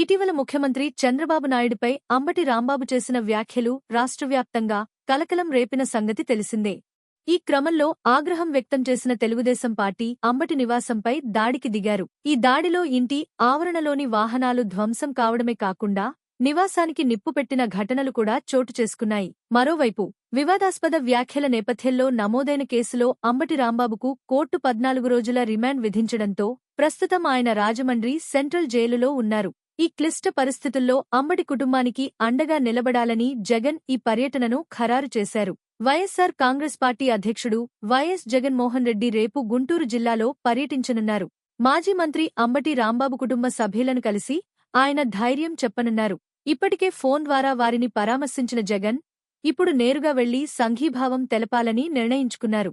ఇటీవల ముఖ్యమంత్రి చంద్రబాబు నాయుడుపై అంబటి రాంబాబు చేసిన వ్యాఖ్యలు రాష్ట్రవ్యాప్తంగా కలకలం రేపిన సంగతి తెలిసిందే. ఈ క్రమంలో ఆగ్రహం వ్యక్తం చేసిన తెలుగుదేశం పార్టీ అంబటి నివాసంపై దాడికి దిగారు. ఈ దాడిలో ఇంటి ఆవరణలోని వాహనాలు ధ్వంసం కావడమే కాకుండా నివాసానికి నిప్పు పెట్టిన ఘటనలు కూడా చోటు చేసుకున్నాయి. మరోవైపు వివాదాస్పద వ్యాఖ్యల నేపథ్యంలో నమోదైన కేసులో అంబటి రాంబాబుకు కోర్టు పద్నాలుగు రోజుల రిమాండ్ విధించడంతో ప్రస్తుతం ఆయన రాజమండ్రి సెంట్రల్ జైలులో ఉన్నారు. ఈ క్లిష్ట పరిస్థితుల్లో అంబటి కుటుంబానికి అండగా నిలబడాలని జగన్ ఈ పర్యటనను ఖరారు చేశారు. వైఎస్సార్ కాంగ్రెస్ పార్టీ అధ్యక్షుడు వైఎస్ జగన్మోహన్ రెడ్డి రేపు గుంటూరు జిల్లాలో పర్యటించనున్నారు. మాజీ మంత్రి అంబటి రాంబాబు కుటుంబ సభ్యులను కలిసి ఆయన ధైర్యం చెప్పనున్నారు. ఇప్పటికే ఫోన్ ద్వారా వారిని పరామర్శించిన జగన్ ఇప్పుడు నేరుగా వెళ్ళి సంఘీభావం తెలపాలని నిర్ణయించుకున్నారు.